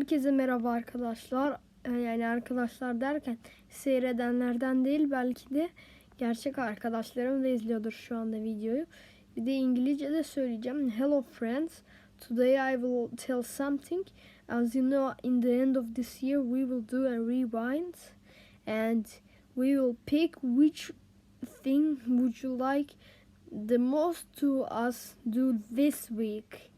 Herkese merhaba arkadaşlar. Ee, Yani arkadaşlar derken seyredenlerden değil belki de gerçek arkadaşlarım da izliyordur şu anda videoyu. Bir de İngilizce de söyleyeceğim. Hello friends. Today I will tell something. As you know, in the end of this year we will do a rewind and we will pick which thing would you like the most to us do this week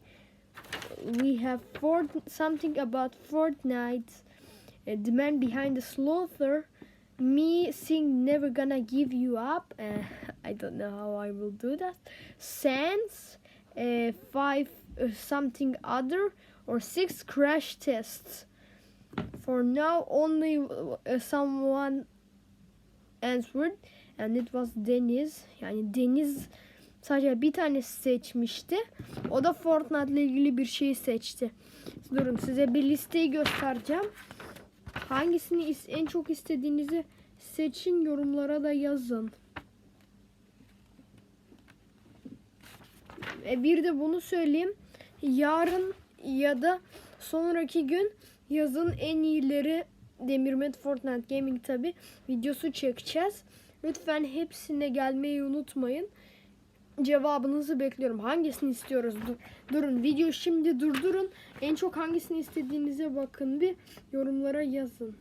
we have Fort something about Fortnite, uh, the man behind the slaughter, me sing Never Gonna Give You Up. Uh, I don't know how I will do that. Sans, uh, five uh, something other, or six crash tests. For now, only uh, someone answered, and it was Deniz. Yani Deniz sadece bir tanesi seçmişti. O da Fortnite ile ilgili bir şeyi seçti. Durun size bir listeyi göstereceğim. Hangisini is- en çok istediğinizi seçin yorumlara da yazın. E bir de bunu söyleyeyim. Yarın ya da sonraki gün yazın en iyileri Demirmet Fortnite Gaming tabi videosu çekeceğiz. Lütfen hepsine gelmeyi unutmayın cevabınızı bekliyorum. Hangisini istiyoruz? Dur, durun. Video şimdi durdurun. En çok hangisini istediğinize bakın bir yorumlara yazın.